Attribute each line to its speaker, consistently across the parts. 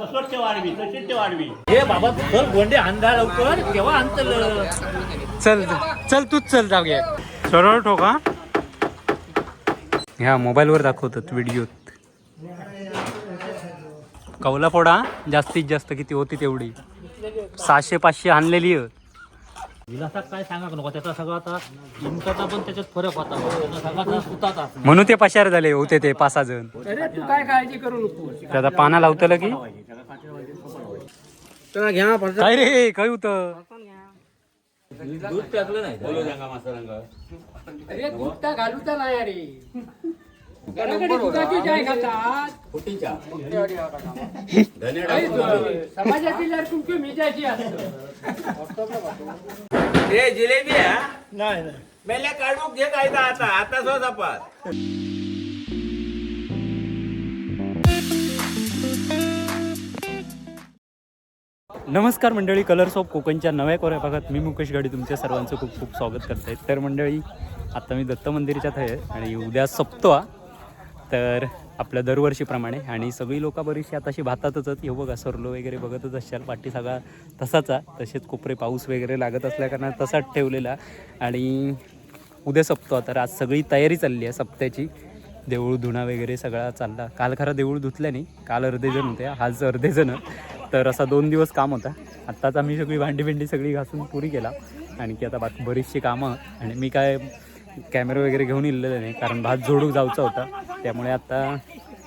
Speaker 1: तसंच ते वाढवी तशीच ते वाढवी. हे बाबा चल गोंडे अंधा लवकर
Speaker 2: चल चल तूच चल जाऊया सरळ ठोका. ह्या मोबाईलवर दाखवतात व्हिडिओत कौला फोडा जास्तीत जास्त किती होती तेवढी? सहाशे पाचशे आणलेली आहे.
Speaker 1: काय सांगा नको? त्याचा सगळा आता पण त्याच्यात फरक होता. त्याचा सगळा सुताचा
Speaker 2: म्हणून ते पशार झाले होते ते पाच सहा जण.
Speaker 3: अरे तू काय काळजी करू नको
Speaker 2: त्याचा पाना लावतलं की?
Speaker 3: घ्या
Speaker 2: काय रे काय होतं?
Speaker 1: दूध टाकलं नाही. बोलो सांगा मास्तरांग
Speaker 3: अरे दूध तर घालूचा नाही अरे. घराकडे दुधाची चाय खातात
Speaker 1: फुटीच्या.
Speaker 3: काही दु- समाजातील यार तुमची मिजाची असतं.
Speaker 4: हे जिलेबी आहे नाही मेल्या काढूक घे काय आता. आता सो सपात
Speaker 2: नमस्कार मंडळी कलर्स ऑफ कोकणच्या नव्या कोऱ्या भागात मी मुकेश गाडी तुमच्या सर्वांचं खूप खूप स्वागत करत आहे तर मंडळी आता मी दत्त मंदिराच्यात आहे आणि उद्या सप्तवा तर आपल्या दरवर्षीप्रमाणे आणि सगळी लोक बरीचशी आता अशी भातातच आहेत. हे बघा सरलो वगैरे बघतच असाल पाठी सगळा तसाच. आहे तसेच कोपरे पाऊस वगैरे लागत असल्याकारणाने तसाच ठेवलेला. आणि उद्या सप्तो तर आज सगळी तयारी चालली आहे सप्त्याची. देऊळ धुणा वगैरे सगळा चालला. काल खरा देऊळ धुतल्या नाही. काल अर्धे जण होते. आज अर्धे जण. तर असा दोन दिवस काम होता. आत्ताच आम्ही सगळी भांडी भिंडी सगळी घासून पुरी केला. आणखी आता बाकी बरीचशी कामं. आणि मी काय कॅमेरा वगैरे घेऊन इलेलं नाही कारण भात जोडूक जाऊचा होता. त्यामुळे आता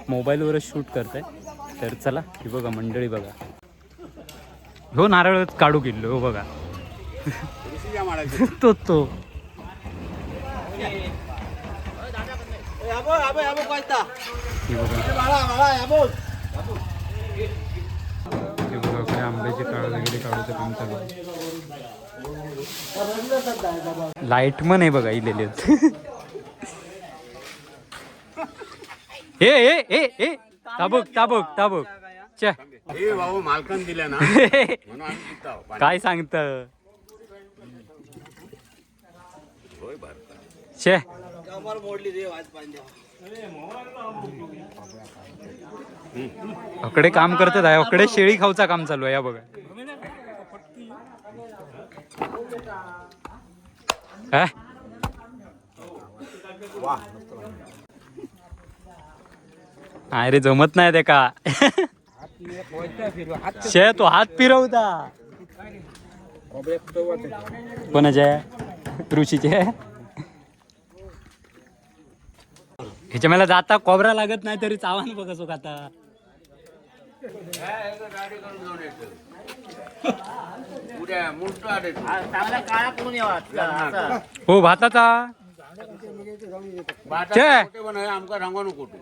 Speaker 2: मोबाईलवरच शूट करत आहे तर चला ही बघा मंडळी बघा. हो नारळ काढू किल्लो हो बघा. तो तो. हे बघा. आंब्याचे काळ वगैरे काढूचं काम चालू लाइट पण आहे बघा इलेले ए ए ए ए. ताबक ताबक ताबक. चे.
Speaker 4: हे बाबू मालकन दिल्या ना.
Speaker 2: काय सांगत?
Speaker 4: होय भारतात.
Speaker 2: अकडे काम करतात आहे. अकडे शेळी खाऊचा काम चालू आहे या बघा. नाही रे जमत नाही ते का? शे तो हात फिरवता. कोणाचे? ऋषीचे? ह्याच्या मला जाता कोबरा लागत नाही तरी चावान बघ कसो आता
Speaker 4: उद्या मोठं आले
Speaker 1: चांगला काळा करून यावा
Speaker 2: हो भाताचा?
Speaker 4: आमका सांगू नको तू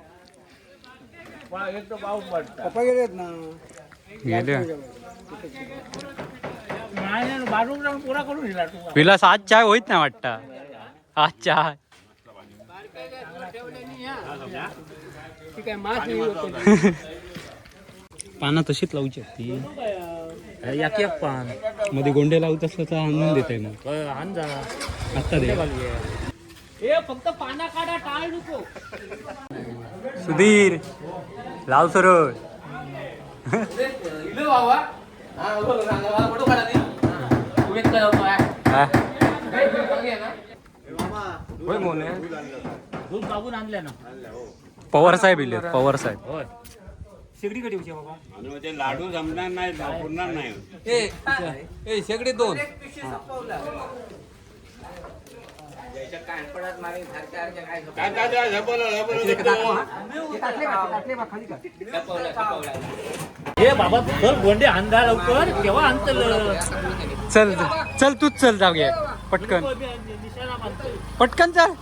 Speaker 2: गेले.
Speaker 1: बाजूक जाऊन पुरा करून दिला तू.
Speaker 2: विलास आज चाय होईत नाही वाटता. आज चाय.
Speaker 3: ठीक आहे.
Speaker 2: पानं तशीच लावूची ती
Speaker 1: एक एक पान.
Speaker 2: मध्ये गोंडे लावत असलं तर आणून देते मग
Speaker 1: आण जा.
Speaker 2: आता दे.
Speaker 3: फक्त पाना काढा टाळ नको.
Speaker 2: सुधीर लाव सरळ. हा?
Speaker 1: ना.
Speaker 2: पवार साहेब इले पवार साहेब.
Speaker 1: होय शेगडी कधी होती बाबा?
Speaker 4: आणि ते लाडू जमणार नाही पुरणार नाही.
Speaker 3: शेगडी दोन.
Speaker 4: काय काय काय झपवलं, झपवलं.
Speaker 1: हे? बाबा गोंडे लवकर. केव्हा आणतल
Speaker 2: चल चल. तूच चल जाऊया. पटकन.
Speaker 1: निशाणा
Speaker 2: पटकन चल.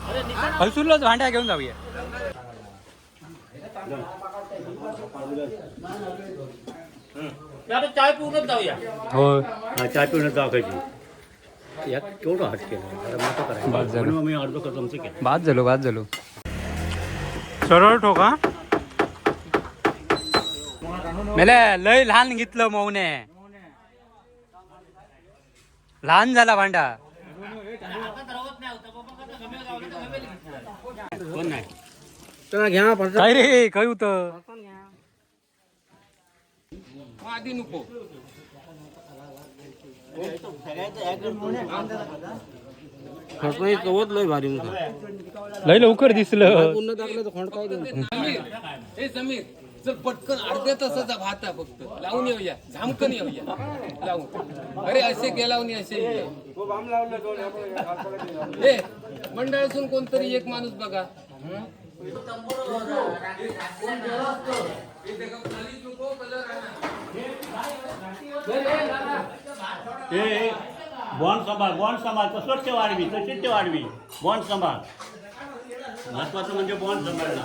Speaker 2: हलसूरलाच भांड्या घेऊन जाऊया.
Speaker 1: चाय पिऊनच जाऊया.
Speaker 2: हो.
Speaker 1: चाय पिऊनच यात केवढं हात केलं. मोठं करायचं
Speaker 2: बाद झालं.
Speaker 1: म्हणून मी अर्ध कसमचं केलं.
Speaker 2: बाद झालो बाद झालो. सरळ ठोका. मेले लय लहान घेतलं मौने. लहान झाला भांडा. काय रे काय होतं?
Speaker 3: आधी नको.
Speaker 2: लय लवकर दिसलं.
Speaker 3: समीर हे समीर चल पटकन अर्ध्या तासाचा भात आहे फक्त. लावून येऊया. झामकन येऊया. लावून. अरे असे गेलावून असे. हे मंडळातून कोणतरी एक माणूस बघा. हं?
Speaker 1: हे बॉन्ड सांभाळ बॉन्ड सांभाळ तसंच ते वाढवी तशीच ते वाढवी बॉन्ड सांभाळ. महत्वाचं म्हणजे बॉन्ड सांभाळणं.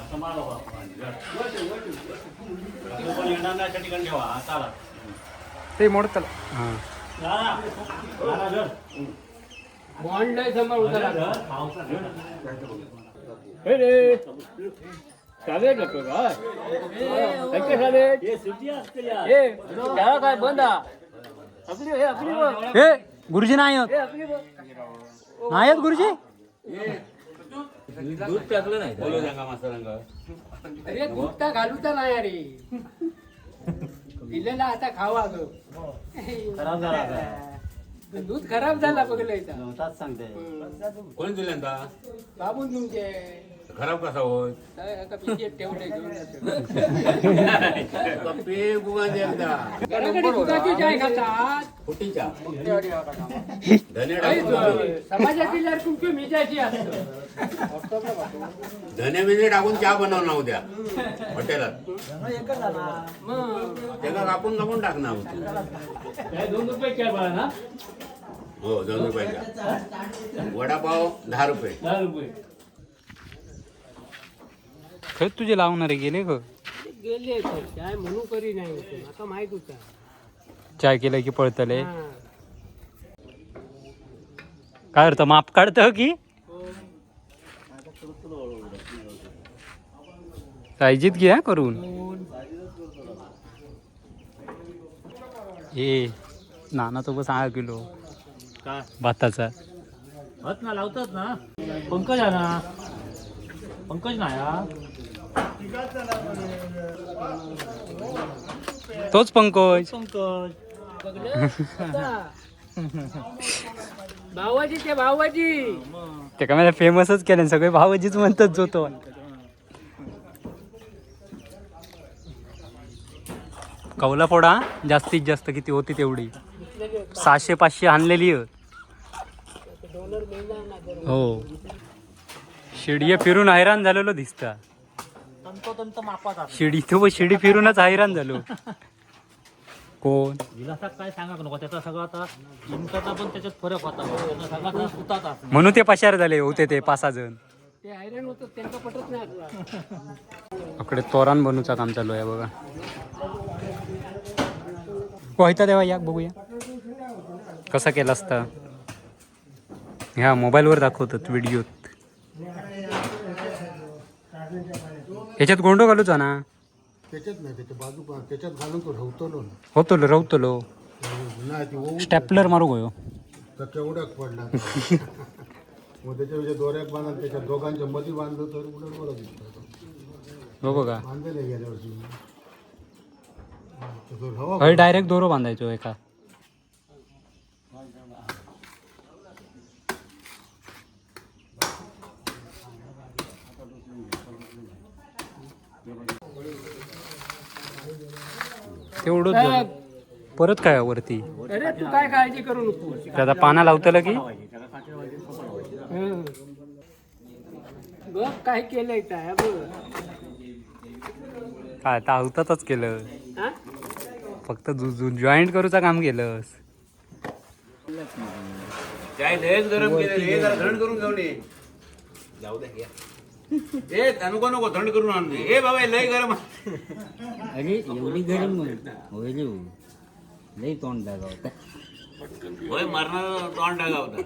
Speaker 1: असं मारा पण येणार नाही त्या ठिकाणी ठेवा हाताला
Speaker 2: ते मोडत हा.
Speaker 1: लारा. लारा धर.
Speaker 3: बॉन्ड नाही
Speaker 1: हे.
Speaker 2: हे गुरुजी नाही आहेत नाही आहेत गुरुजी?
Speaker 1: बोलू सांगा मास्तरांना.
Speaker 3: अरे दूध का घालूचा नाही अरे. दिलेला आता खावा ग.
Speaker 1: खराब झाला.
Speaker 3: दूध खराब झाला बघलं
Speaker 1: सांगते
Speaker 4: कोणी दिले
Speaker 3: बाबून तुमचे
Speaker 4: खराब कसा होय? एकदा.
Speaker 3: घराकडे दुधाची चाय खातात.
Speaker 4: फुटीच्या. धने
Speaker 3: समाजातील यार तुमची मिजाची असतं.
Speaker 4: धने बिने टाकून चहा बनवणार उद्या. हॉटेलात.
Speaker 3: मग
Speaker 4: त्याला कापून कापून टाकणार
Speaker 1: दोन रुपये काय बघा ना?
Speaker 4: हो दोन रुपयाचा वडापाव दहा रुपये.
Speaker 1: दहा रुपये.
Speaker 2: खरंच तुझे लावणारे गेले ग?
Speaker 3: गेले काय म्हणू करी नाही आता माहीत होता.
Speaker 2: चाय केलं की पळतले?
Speaker 3: हा.
Speaker 2: काय अर्थ माप काढतं की? सायजीत घ्या करून? ए नाना तो सहा किलो.
Speaker 1: काय?
Speaker 2: भाताचा.
Speaker 1: होत ना लावतात ना. पंकज आहे ना. पंकज नाही हा?
Speaker 2: तोच पंकज.
Speaker 1: पंकज.
Speaker 3: भावाजी ते भावाजी
Speaker 2: ते का मला फेमसच केलं सगळे भावजीच म्हणतात जो तो. कौला फोडा जास्तीत जास्त किती होती तेवढी? सहाशे पाचशे आणलेली. हो. शिडी फिरून हैराण झालेलो दिसता.
Speaker 1: तंतोतंत मापात
Speaker 2: शिडी तो शिडी फिरूनच हैराण झालो. कोण?
Speaker 1: विलासात काय सांगा नको त्याचा सगळं आता इंकाचा पण त्याच्यात फरक होता. त्याचा सगळा सुतात
Speaker 2: म्हणून ते पशार झाले होते ते पाच सहा जण.
Speaker 3: ते हैराण होतं त्यांना पटत नाही
Speaker 2: तोरण बनूचा काम चालू आहे बघा. व्हायचा देवा या बघूया. कसा केला असता ह्या मोबाईलवर दाखवतात व्हिडिओत ह्याच्यात गोंडो घालूचा ना
Speaker 5: त्याच्यात नाही त्याच्या बाजू त्याच्यात घालून तो रवतलो ना.
Speaker 2: होतो रवतलो.
Speaker 5: नाही ती ओवून
Speaker 2: स्टॅपलर मारू गयो.
Speaker 5: तर केवढ्याक पडला मग त्याच्या दोऱ्यात बांधून त्याच्या दोघांच्या मध्ये बांधलं तर उलट बरं दिसतं
Speaker 2: बघा
Speaker 5: बांधले गेल्या वर्षी तर तो रवा
Speaker 2: हय डायरेक्ट दोरो बांधायचो एका. तेवढंच झालं. परत काय वरती
Speaker 3: अरे तू काय काळजी करू नको
Speaker 2: आता पाना लावतलं की
Speaker 3: हं. बघ काय केलंय काय बघ
Speaker 2: काय आता केलं
Speaker 3: हा?
Speaker 2: फक्त जॉईंट करूचा काम केलंस
Speaker 4: चाय लयच गरम केले हे जरा थंड करून घेऊन ये जाऊ दे घ्या. ए नको नको थंड करून आण ए बाबा हे लय गरम आहे.
Speaker 6: अरे एवढी गरम होईल हो. लई तोंड दाखवता
Speaker 4: होय मरणार तोंड टाका होता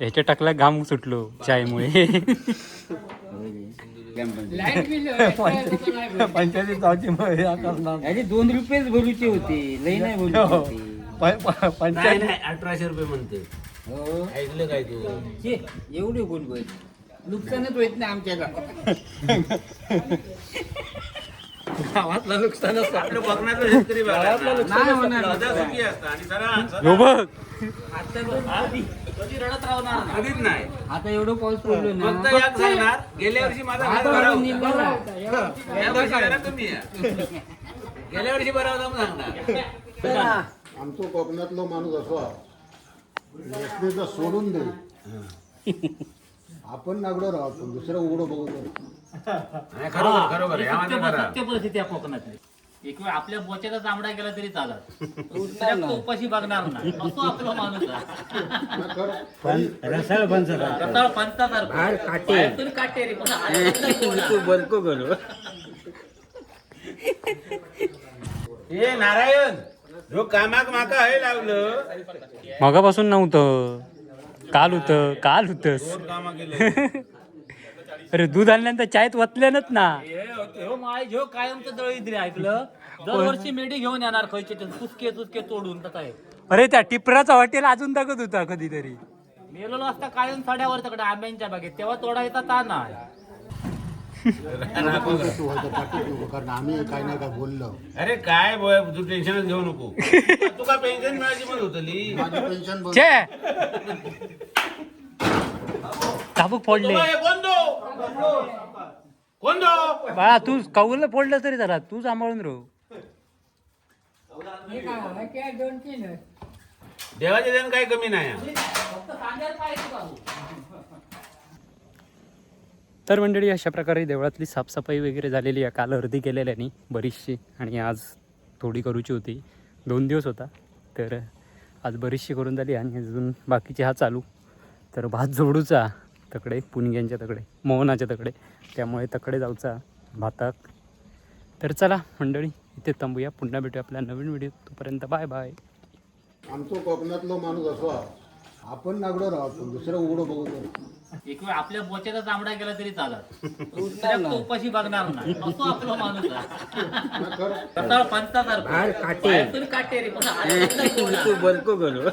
Speaker 2: ह्याच्या टाकला घाम सुटलो चायमुळे.
Speaker 3: लाइट बिल नाही भरत.
Speaker 6: अरे दोन रुपयेच भरूचे होते. लई नाही भरूचे होते.
Speaker 4: नाही नाही अठराशे रुपये म्हणते
Speaker 6: हो.
Speaker 4: ऐकलं काय तू?
Speaker 6: एवढे कोण पाहिजे नुकसानच होत नाही आमच्या गावात. गावातलं नुकसान असतं
Speaker 4: आपलं बघण्याचं शेतकरी आणि
Speaker 2: ह्यो बघ.
Speaker 4: कधीच नाही.
Speaker 6: आता एवढं पाऊस पडलो ना.
Speaker 4: फक्त एक सांगणार गेल्या वर्षी माझा हात बरा होता. या वर्षी जरा कमी आहे. गेल्या वर्षी बरा होता म्हणून सांगणार
Speaker 5: आमचं कोकणातला माणूस असा सोडून दे. आपण नागडं राहतो पण दुसरं उघडं बघू
Speaker 4: नाही, खरोखर खरोखर आहे. हा माझा खरा.
Speaker 2: सत्य परिस्थिती आहे कोकणातली एक वेळ आपल्या बोच्याचा चामडा गेला तरी चालत दुसऱ्या तो उपाशी बघणार नाही असो आपला माणूस आहे.
Speaker 5: ना खरं
Speaker 2: रताळ पंचासारखं.
Speaker 6: बाहेर काटे.
Speaker 2: बाहेरतून काटे रे पण
Speaker 6: तू बरको गेलो
Speaker 4: ए नारायण जो कामाक माका हे लावलं
Speaker 2: मगापासून नव्हतं काल होतं काल होतस
Speaker 4: केलं
Speaker 2: अरे दूध आणल्यानंतर चायत वतल्यानच ना. माय झो कायमचं दळीत रे ऐकलं. दरवर्षी मेढी घेऊन येणार खयचे तुसके तुसके तोडून अरे त्या टिपराचा हॉटेल अजून दाखवत होता कधीतरी. मेलेलो असता कायम साड्यावर तिकडे आंब्यांच्या बागेत. तेव्हा तोडायचा ता नाही
Speaker 5: तू व्हायचं पाठीत नको कारण आम्ही काय नाही काय बोललो
Speaker 4: अरे काय बोय तू टेन्शनच घेऊ नको. तुका पेन्शन मिळायची पण होतली?
Speaker 5: माझी पेन्शन
Speaker 2: छे. चाबूक फोडले.
Speaker 4: ए, कोण तो? कोण तो?
Speaker 2: बाळा तू कौल फोडलं तरी जरा तू सांभाळून राहू.
Speaker 4: देवाचे देण काही कमी नाही.
Speaker 2: तर मंडळी अशा प्रकारे देवळातली साफसफाई वगैरे झालेली आहे. काल अर्धी केलेल्यानी बरीचशी आणि आज थोडी करूची होती. दोन दिवस होता तर आज बरीचशी करून झाली आणि अजून बाकीचे हा चालू. तर भात जोडूचा तकडे पुणग्यांच्या तकडे मोहनाच्या तकडे. त्यामुळे तकडे जाऊचा भाताक. तर चला मंडळी इथे थांबूया. पुन्हा भेटूया आपल्या नवीन व्हिडिओ तोपर्यंत बाय बाय.
Speaker 5: आमचं कोकणातला माणूस असा आपण नागडं राहतो पण दुसरं उघडं बघू दे
Speaker 2: एक वेळ आपल्या बोच्याचा चामडा गेला तरी चालत दुसऱ्या तो उपाशी बघणार नाही. आपला माणूस. पंचासारखं.
Speaker 6: बाहेर काटे.
Speaker 2: काटे रे पण आत-
Speaker 6: तू बरको गेलो